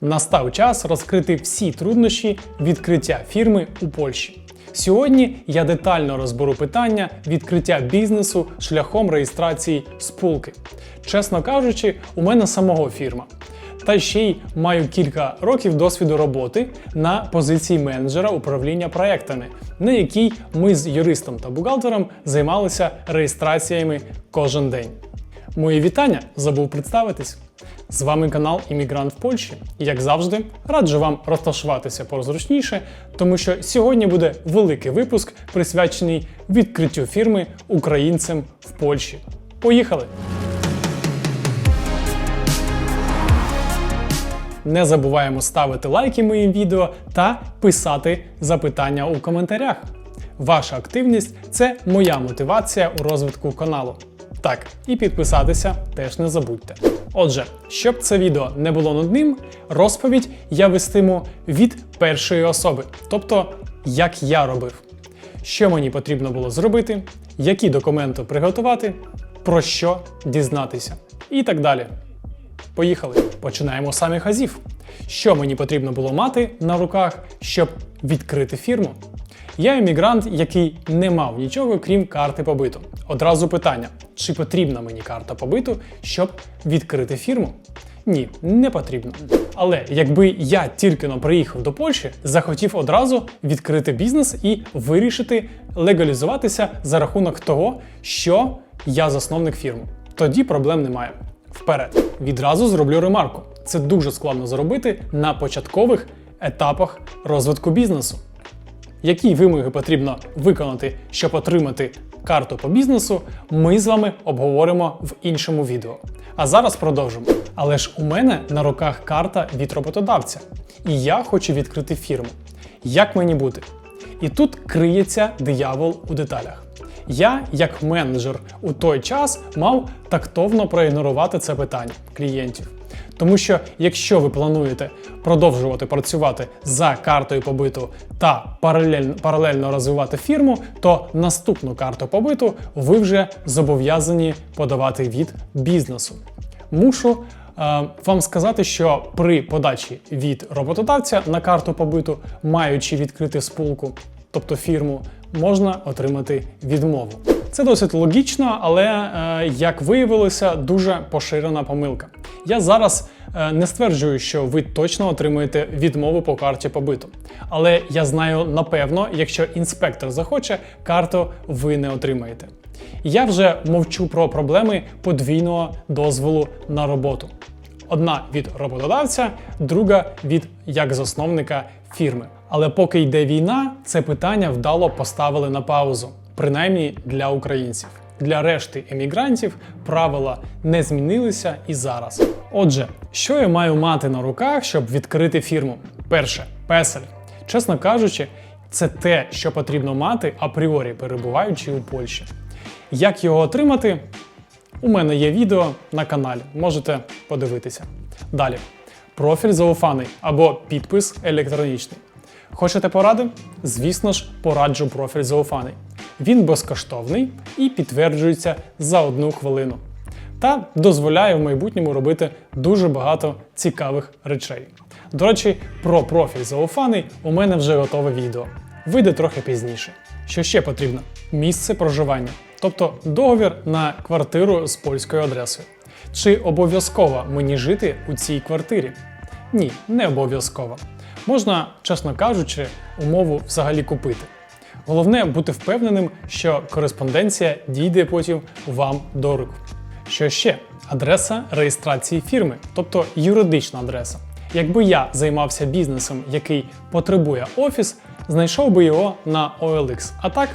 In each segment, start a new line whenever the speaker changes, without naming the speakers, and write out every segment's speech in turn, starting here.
Настав час розкрити всі труднощі відкриття фірми у Польщі. Сьогодні я детально розберу питання відкриття бізнесу шляхом реєстрації спулки. Чесно кажучи, у мене самого фірма. Та ще й маю кілька років досвіду роботи на позиції менеджера управління проектами, на якій ми з юристом та бухгалтером займалися реєстраціями кожен день. Мої вітання забув представитись. З вами канал Іммігрант в Польщі. І як завжди, раджу вам розташуватися порозручніше, тому що сьогодні буде великий випуск, присвячений відкриттю фірми українцям в Польщі. Поїхали! Не забуваємо ставити лайки моїм відео та писати запитання у коментарях. Ваша активність це моя мотивація у розвитку каналу. Так, і підписатися теж не забудьте. Отже, щоб це відео не було нудним, розповідь я вестиму від першої особи, тобто як я робив, що мені потрібно було зробити, які документи приготувати, про що дізнатися і так далі. Поїхали. Починаємо з самих азів. Що мені потрібно було мати на руках, щоб відкрити фірму? Я емігрант, який не мав нічого, крім карти побиту. Одразу питання: чи потрібна мені карта побиту, щоб відкрити фірму? Ні, не потрібно. Але якби я тільки но приїхав до Польщі, захотів одразу відкрити бізнес і вирішити легалізуватися за рахунок того, що я засновник фірми, тоді проблем немає. Вперед. Відразу зроблю ремарку. Це дуже складно зробити на початкових етапах розвитку бізнесу. Які вимоги потрібно виконати, щоб отримати карту по бізнесу, ми з вами обговоримо в іншому відео. А зараз продовжимо. Але ж у мене на руках карта від роботодавця, і я хочу відкрити фірму. Як мені бути? І тут криється диявол у деталях. Я, як менеджер, у той час мав тактовно проігнорувати це питання клієнтів. Тому що якщо ви плануєте продовжувати працювати за картою побиту та паралельно, паралельно розвивати фірму, то наступну карту побиту ви вже зобов'язані подавати від бізнесу. Мушу е, вам сказати, що при подачі від роботодавця на карту побиту, маючи відкрити спулку, тобто фірму, можна отримати відмову. Це досить логічно, але е, як виявилося, дуже поширена помилка. Я зараз е, не стверджую, що ви точно отримуєте відмову по карті побиту. Але я знаю напевно, якщо інспектор захоче, карту ви не отримаєте. Я вже мовчу про проблеми подвійного дозволу на роботу. Одна від роботодавця, друга від як засновника фірми. Але поки йде війна, це питання вдало поставили на паузу, принаймні для українців. Для решти емігрантів правила не змінилися і зараз. Отже, що я маю мати на руках, щоб відкрити фірму? Перше песель. Чесно кажучи, це те, що потрібно мати апріорі, перебуваючи у Польщі. Як його отримати? У мене є відео на каналі, можете подивитися. Далі. Профіль зауфаний або підпис електронічний. Хочете поради? Звісно ж, пораджу профіль зауфаний. Він безкоштовний і підтверджується за одну хвилину. Та дозволяє в майбутньому робити дуже багато цікавих речей. До речі, про профіль зауфаний у мене вже готове відео. Вийде трохи пізніше. Що ще потрібно? Місце проживання, тобто договір на квартиру з польською адресою. Чи обов'язково мені жити у цій квартирі? Ні, не обов'язково. Можна, чесно кажучи, умову взагалі купити. Головне бути впевненим, що кореспонденція дійде потім вам до рук. Що ще? Адреса реєстрації фірми, тобто юридична адреса. Якби я займався бізнесом, який потребує офіс, знайшов би його на OLX. А так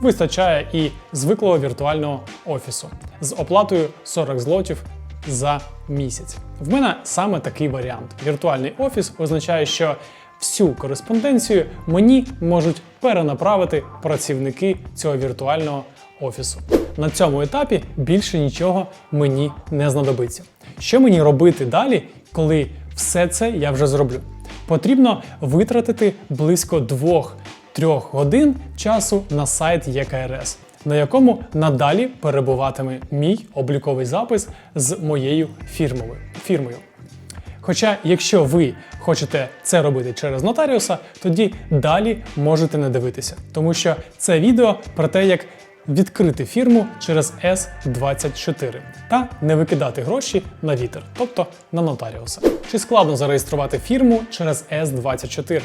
вистачає і звиклого віртуального офісу з оплатою 40 злотів за місяць. В мене саме такий варіант. Віртуальний офіс означає, що всю кореспонденцію мені можуть перенаправити працівники цього віртуального офісу. На цьому етапі більше нічого мені не знадобиться. Що мені робити далі, коли все це я вже зроблю? Потрібно витратити близько 2-3 годин часу на сайт ЄКРС на якому надалі перебуватиме мій обліковий запис з моєю фірмою. Хоча, якщо ви хочете це робити через нотаріуса, тоді далі можете не дивитися, тому що це відео про те, як відкрити фірму через S24 та не викидати гроші на вітер, тобто на нотаріуса. Чи складно зареєструвати фірму через S24?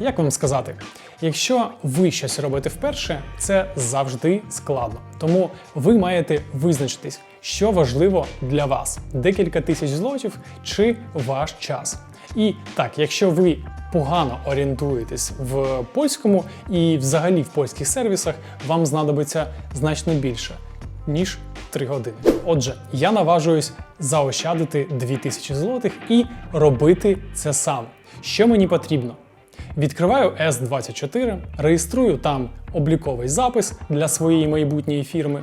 Як вам сказати, якщо ви щось робите вперше, це завжди складно. Тому ви маєте визначитись, що важливо для вас: декілька тисяч злотів чи ваш час. І так, якщо ви погано орієнтуєтесь в польському і взагалі в польських сервісах, вам знадобиться значно більше ніж 3 години. Отже, я наважуюсь заощадити 2000 злотих і робити це сам. Що мені потрібно? Відкриваю S24, реєструю там обліковий запис для своєї майбутньої фірми,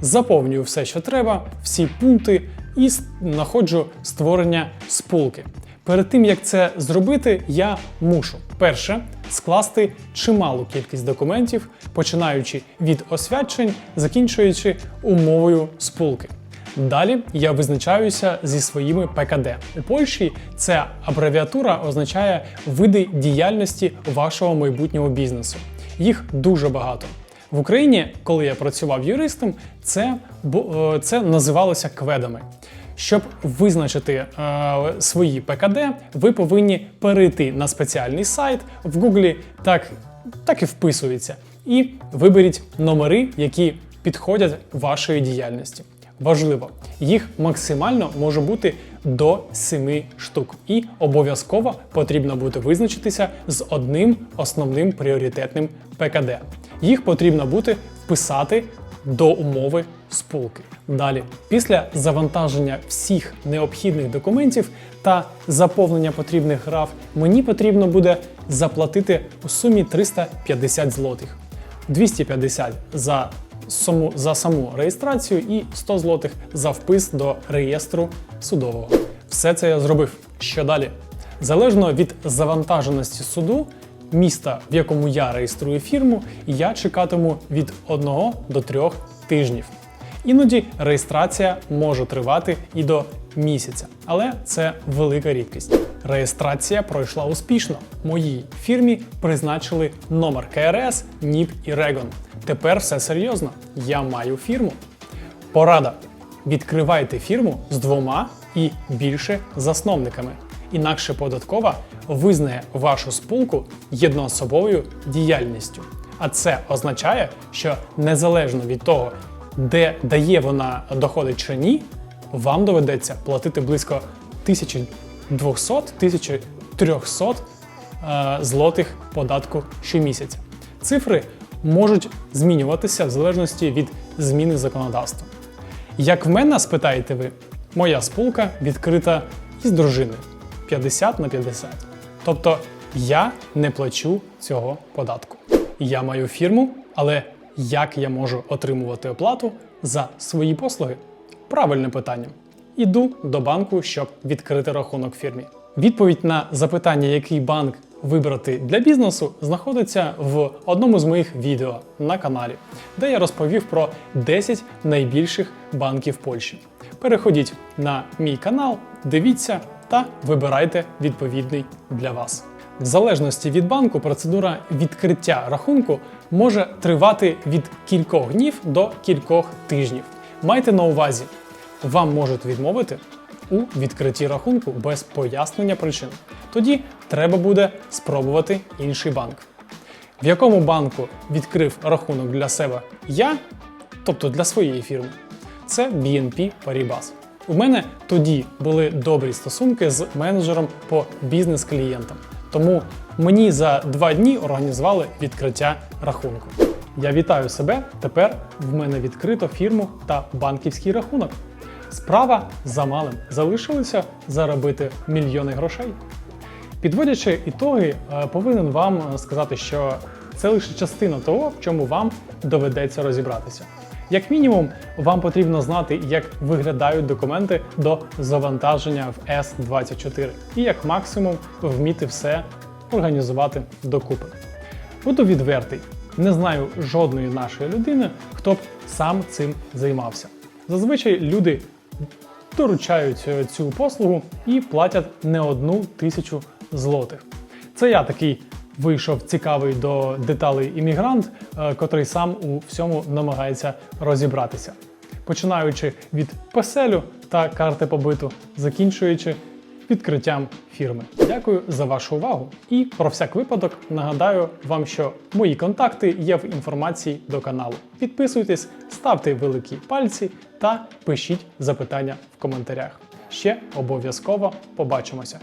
заповнюю все, що треба, всі пункти і знаходжу створення спулки. Перед тим як це зробити, я мушу перше скласти чималу кількість документів, починаючи від освячень, закінчуючи умовою спулки. Далі я визначаюся зі своїми ПКД. У Польщі ця абревіатура означає види діяльності вашого майбутнього бізнесу. Їх дуже багато. В Україні, коли я працював юристом, це, е, це називалося кведами. Щоб визначити е, свої ПКД, ви повинні перейти на спеціальний сайт в Гуглі, так, так і вписується, і виберіть номери, які підходять вашої діяльності. Важливо, їх максимально може бути до 7 штук, і обов'язково потрібно буде визначитися з одним основним пріоритетним ПКД. Їх потрібно буде вписати до умови спулки. Далі, після завантаження всіх необхідних документів та заповнення потрібних граф, мені потрібно буде заплатити у сумі 350 злотих, 250 за саму, за саму реєстрацію і 100 злотих за впис до реєстру судового. Все це я зробив. Що далі? Залежно від завантаженості суду, міста, в якому я реєструю фірму, я чекатиму від 1 до 3 тижнів. Іноді реєстрація може тривати і до місяця, але це велика рідкість. Реєстрація пройшла успішно. Моїй фірмі призначили номер КРС, НІП і Регон. Тепер все серйозно. Я маю фірму. Порада: відкривайте фірму з двома і більше засновниками. Інакше податкова визнає вашу спілку єдноособовою діяльністю. А це означає, що незалежно від того, де дає вона доходи чи ні, вам доведеться платити близько 1200-1300 е, злотих податку щомісяця. Цифри можуть змінюватися в залежності від зміни законодавства. Як в мене спитаєте ви, моя спілка відкрита із дружиною 50 на 50. Тобто я не плачу цього податку. Я маю фірму, але як я можу отримувати оплату за свої послуги? Правильне питання. Іду до банку, щоб відкрити рахунок фірмі. Відповідь на запитання, який банк вибрати для бізнесу, знаходиться в одному з моїх відео на каналі, де я розповів про 10 найбільших банків Польщі. Переходіть на мій канал, дивіться та вибирайте відповідний для вас. В залежності від банку процедура відкриття рахунку може тривати від кількох днів до кількох тижнів. Майте на увазі, вам можуть відмовити у відкритті рахунку без пояснення причин. Тоді треба буде спробувати інший банк. В якому банку відкрив рахунок для себе я, тобто для своєї фірми, це BNP Paribas. У мене тоді були добрі стосунки з менеджером по бізнес-клієнтам. Тому мені за два дні організували відкриття рахунку. Я вітаю себе. Тепер в мене відкрито фірму та банківський рахунок. Справа за малим залишилося заробити мільйони грошей. Підводячи ітоги, е, повинен вам сказати, що це лише частина того, в чому вам доведеться розібратися. Як мінімум, вам потрібно знати, як виглядають документи до завантаження в S24, і як максимум вміти все організувати докупи. Буду відвертий, не знаю жодної нашої людини, хто б сам цим займався. Зазвичай люди доручають е, цю послугу і платять не одну тисячу злотих. Це я такий вийшов цікавий до деталей іммігрант, е, котрий сам у всьому намагається розібратися. Починаючи від песелю та карти побиту, закінчуючи відкриттям фірми. Дякую за вашу увагу. І про всяк випадок нагадаю вам, що мої контакти є в інформації до каналу. Підписуйтесь, ставте великі пальці та пишіть запитання в коментарях. Ще обов'язково побачимося.